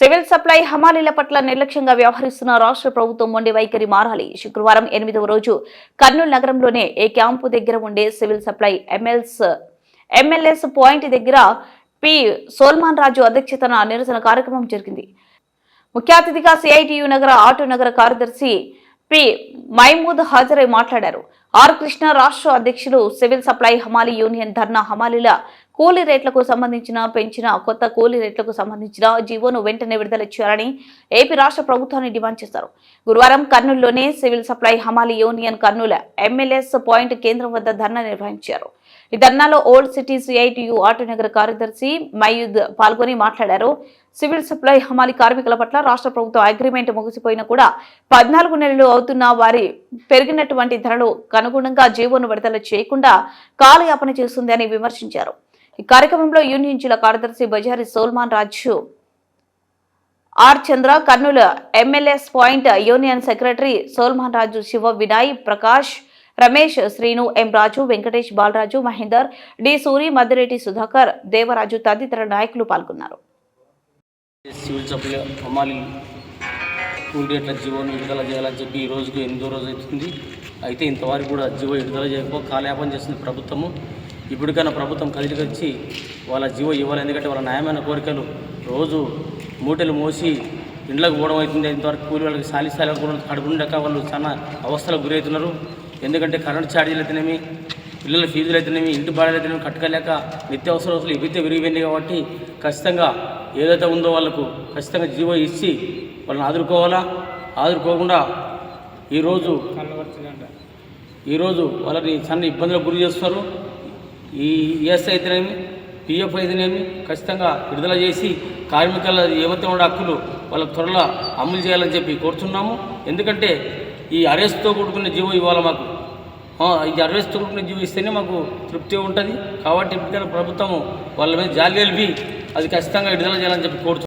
Civil supply హమాలీల పట్ల నిర్లక్ష్యంగా వ్యవహరిస్తున్న రాష్ట్ర ప్రభుత్వం మొండి వైఖరి మారాలి. శుక్రవారం ఎనిమిదవ రోజు కర్నూలు నగరంలోనే ఏ క్యాంపు దగ్గర ఉండే civil supply MLS MLS point దగ్గర పి. సోల్మాన్ రాజు అధ్యక్షతన నిరసన కార్యక్రమం జరిగింది. ముఖ్య అతిథిగా సిఐటియు నగర ఆటో నగర కార్యదర్శి పి. మైమూద్ హాజరై మాట్లాడారు. ఆర్. కృష్ణ రాష్ట్ర అధ్యక్షులు సివిల్ సప్లై హమాలీ యూనియన్ ధర్నా హమాలీల కూలీ రేట్లకు సంబంధించిన పెంచిన కొత్త కూలీ రేట్లకు సంబంధించిన జీవోను వెంటనే విడుదల చేయాలని ఏపీ రాష్ట్ర ప్రభుత్వాన్ని డిమాండ్ చేశారు. గురువారం కర్నూలులోనే సివిల్ సప్లై హమాలి యూనియన్ కర్నూలు ఎంఎల్ఎస్ పాయింట్ కేంద్రం వద్ద ధర్నా నిర్వహించారు. ఈ ధర్నాలో ఓల్డ్ సిటీ సిఐటియు ఆటోనగర్ కార్యదర్శి మయూద్ పాల్గొని మాట్లాడారు. సివిల్ సప్లై హమాలి కార్మికుల పట్ల రాష్ట్ర ప్రభుత్వం అగ్రిమెంట్ ముగిసిపోయినా కూడా పద్నాలుగు నెలలు అవుతున్న వారి పెరిగినటువంటి ధరలు అనుగుణంగా జీవోను విడుదల చేయకుండా కాలయాపన చేస్తుంది అని విమర్శించారు. ఈ కార్యక్రమంలో యూనియన్ జిల్లా కార్యదర్శి Bazari Solomon Raju R Chandra Kurnool MLS point union secretary Solomon Raju Shiva Vinay Prakash Ramesh Srinu M Raju Venkatesh Balaraju Mahender D Suri Maddireddy Sudhakar Devaraju తదితర నాయకులు పాల్గొన్నారు. సివిల్ సప్లై హమాలి కూల్ రేట్ల జీవోను విడుదల చేయాలని చెప్పి ఈ రోజుకు ఎనిమిదో రోజు అవుతుంది. అయితే ఇంతవరకు కూడా జీవో విడుదల చేయకపో కాలయాపన చేస్తుంది ప్రభుత్వము. ఇప్పటికైనా ప్రభుత్వం కదిలికి వచ్చి వాళ్ళ జీవో ఇవ్వాలి. ఎందుకంటే వాళ్ళ న్యాయమైన కోరికలు రోజు మూటలు మోసి ఇండ్లకు పోవడం అవుతుంది. ఇంతవరకు కూలి వాళ్ళకి సాలి సాలి కూడా కడుపుండక వాళ్ళు చాలా అవస్థలకు గురవుతున్నారు. ఎందుకంటే కరెంట్ ఛార్జీలు అయితేనేమి పిల్లల ఫీజులు అయితేనేమి ఇంటి బాడలు అయితేనేమి కట్టకలేక నిత్యావసర వసూలు ఇవితే విరిగిపోయింది కాబట్టి ఖచ్చితంగా ఏదైతే ఉందో వాళ్ళకు ఖచ్చితంగా జీవో ఇచ్చి వాళ్ళని ఆదుకోవాలా ఆదుకోకుండా ఈరోజు ఈరోజు వాళ్ళని చాలా ఇబ్బందులకు గురి చేస్తున్నారు. ఈ ఈఎస్ అయితేనేమి పిఎఫ్ అయితేనేమి ఖచ్చితంగా విడుదల చేసి కార్మికుల ఏవైతే ఉండే హక్కులు వాళ్ళకు త్వరలో అమలు చేయాలని చెప్పి కోరుతున్నాము. ఎందుకంటే ఈ అరెస్ట్తో కూడుకున్న జీవో ఇవ్వాలి మాకు ఈ అరెస్ట్తో కూడుకున్న జీవో ఇస్తేనే మాకు తృప్తి ఉంటుంది. కాబట్టి ఇప్పటికైనా ప్రభుత్వము వాళ్ళ మీద జాలి అది ఖచ్చితంగా విడుదల చేయాలని చెప్పి కోరుతున్నాం